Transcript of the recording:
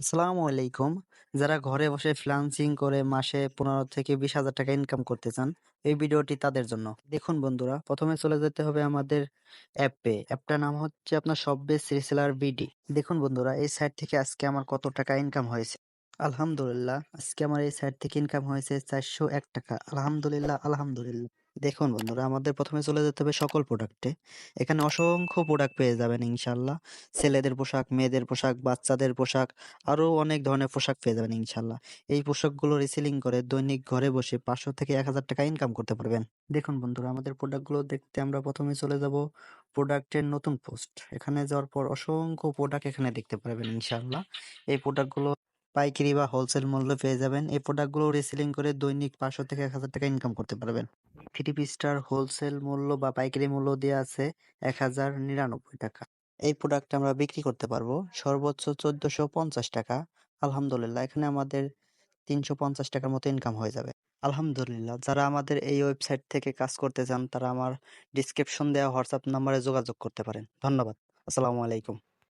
আসসালামু আলাইকুম। যারা ঘরে বসে ফ্রিল্যান্সিং করে মাসে ১৫ থেকে ২০,০০০ টাকা ইনকাম করতে চান, এই ভিডিওটি তাদের জন্য। দেখুন বন্ধুরা, প্রথমে চলে যেতে হবে আমাদের অ্যাপে। অ্যাপটার নাম হচ্ছে আপনার শপবেস রিসেলার বিডি। দেখুন বন্ধুরা, এই সাইট থেকে আজকে আমার কত টাকা ইনকাম হয়েছে। আলহামদুলিল্লাহ, আজকে আমার এই সাইট থেকে ইনকাম হয়েছে ৪০১ টাকা। আলহামদুলিল্লাহ, আলহামদুলিল্লাহ। দেখুন বন্ধুরা, আমাদের প্রথমে চলে যেতে হবে সকল প্রোডাক্টে। এখানে অসংখ্য প্রোডাক্ট পেয়ে যাবেন ইনশাল্লাহ ছেলেদের পোশাক, মেয়েদের পোশাক, বাচ্চাদের পোশাক, আরও অনেক ধরনের পোশাক পেয়ে যাবেন ইনশাল্লাহ এই পোশাকগুলো রিসেলিং করে দৈনিক ঘরে বসে ৫০০ থেকে ১,০০০ টাকা ইনকাম করতে পারবেন। দেখুন বন্ধুরা, আমাদের প্রোডাক্টগুলো দেখতে আমরা প্রথমে চলে যাব প্রোডাক্টের নতুন পোস্ট। এখানে যাওয়ার পর অসংখ্য প্রোডাক্ট এখানে দেখতে পারবেন ইনশাল্লাহ এই প্রোডাক্টগুলো পাইকারি বা হোলসেল মূল্যে পেয়ে যাবেন। এই প্রোডাক্টগুলো রিসেলিং করে দৈনিক ৫০০ থেকে ১,০০০ টাকা ইনকাম করতে পারবেন। থ্রি পিসটার হোলসেল মূল্য বা পাইকারি মূল্য দেয়া আছে ৳১,০৯৯ টাকা। এই প্রোডাক্ট আমরা বিক্রি করতে পারব সর্বোচ্চ ১৪৫০ টাকা। আলহামদুলিল্লাহ, এখানে আমাদের ৩৫০ টাকার মতো ইনকাম হয়ে যাবে। আলহামদুলিল্লাহ, যারা আমাদের এই ওয়েবসাইট থেকে কাজ করতে চান, তারা আমার ডেসক্রিপশন দেওয়া হোয়াটসঅ্যাপ নাম্বারে যোগাযোগ করতে পারেন। ধন্যবাদ। আসসালামু আলাইকুম।